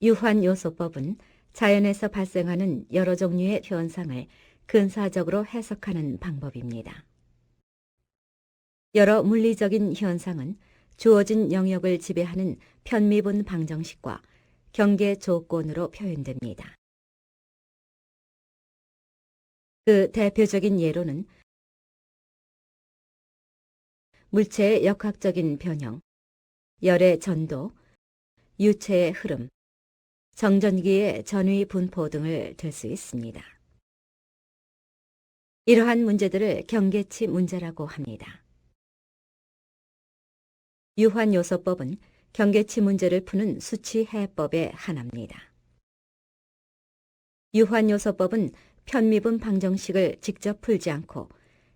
유환요소법은 자연에서 발생하는 여러 종류의 현상을 근사적으로 해석하는 방법입니다. 여러 물리적인 현상은 주어진 영역을 지배하는 편미분 방정식과 경계 조건으로 표현됩니다. 그 대표적인 예로는 물체의 역학적인 변형, 열의 전도, 유체의 흐름, 정전기의 전위 분포 등을 들 수 있습니다. 이러한 문제들을 경계치 문제라고 합니다. 유환요소법은 경계치 문제를 푸는 수치 해법의 하나입니다. 유환요소법은 편미분 방정식을 직접 풀지 않고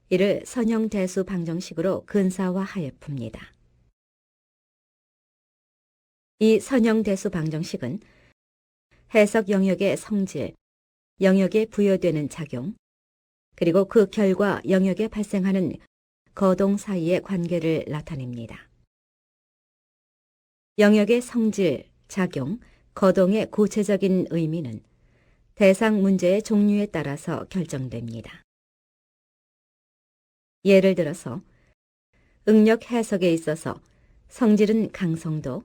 이를 선형대수 방정식으로 근사화하여 풉니다. 이 선형대수 방정식은 해석 영역의 성질, 영역에 부여되는 작용, 그리고 그 결과 영역에 발생하는 거동 사이의 관계를 나타냅니다. 영역의 성질, 작용, 거동의 구체적인 의미는 대상 문제의 종류에 따라서 결정됩니다. 예를 들어서 응력 해석에 있어서 성질은 강성도,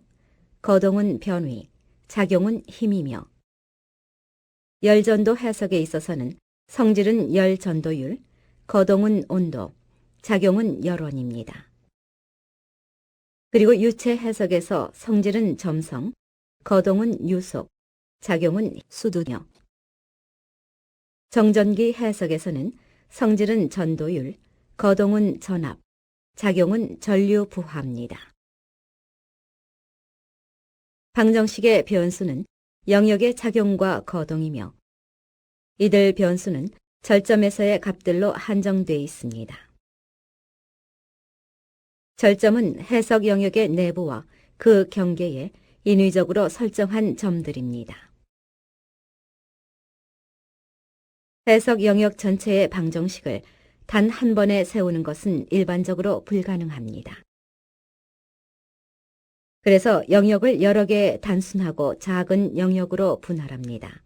거동은 변위, 작용은 힘이며 열전도 해석에 있어서는 성질은 열전도율, 거동은 온도, 작용은 열원입니다. 그리고 유체 해석에서 성질은 점성, 거동은 유속, 작용은 수두녀. 정전기 해석에서는 성질은 전도율, 거동은 전압, 작용은 전류 부하입니다. 방정식의 변수는 영역의 작용과 거동이며 이들 변수는 절점에서의 값들로 한정돼 있습니다. 절점은 해석 영역의 내부와 그 경계에 인위적으로 설정한 점들입니다. 해석 영역 전체의 방정식을 단 한 번에 세우는 것은 일반적으로 불가능합니다. 그래서 영역을 여러 개 단순하고 작은 영역으로 분할합니다.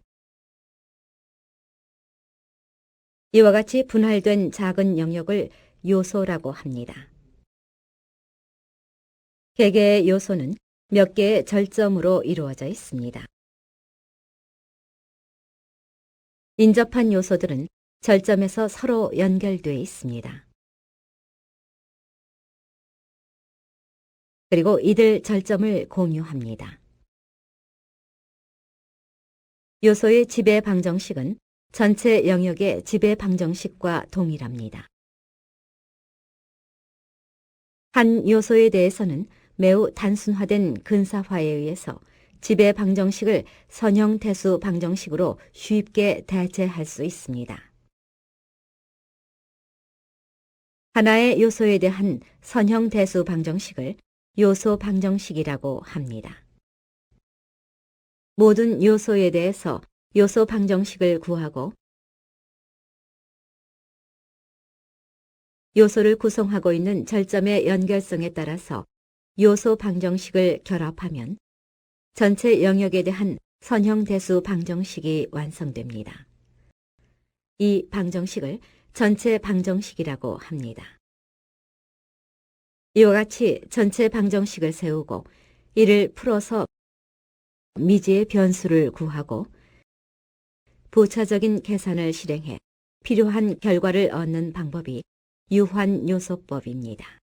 이와 같이 분할된 작은 영역을 요소라고 합니다. 개개의 요소는 몇 개의 절점으로 이루어져 있습니다. 인접한 요소들은 절점에서 서로 연결돼 있습니다. 그리고 이들 절점을 공유합니다. 요소의 지배 방정식은 전체 영역의 지배 방정식과 동일합니다. 한 요소에 대해서는 매우 단순화된 근사화에 의해서 지배 방정식을 선형 대수 방정식으로 쉽게 대체할 수 있습니다. 하나의 요소에 대한 선형 대수 방정식을 요소 방정식이라고 합니다. 모든 요소에 대해서 요소 방정식을 구하고 요소를 구성하고 있는 절점의 연결성에 따라서 요소 방정식을 결합하면 전체 영역에 대한 선형대수 방정식이 완성됩니다. 이 방정식을 전체 방정식이라고 합니다. 이와 같이 전체 방정식을 세우고 이를 풀어서 미지의 변수를 구하고 부차적인 계산을 실행해 필요한 결과를 얻는 방법이 유환요소법입니다.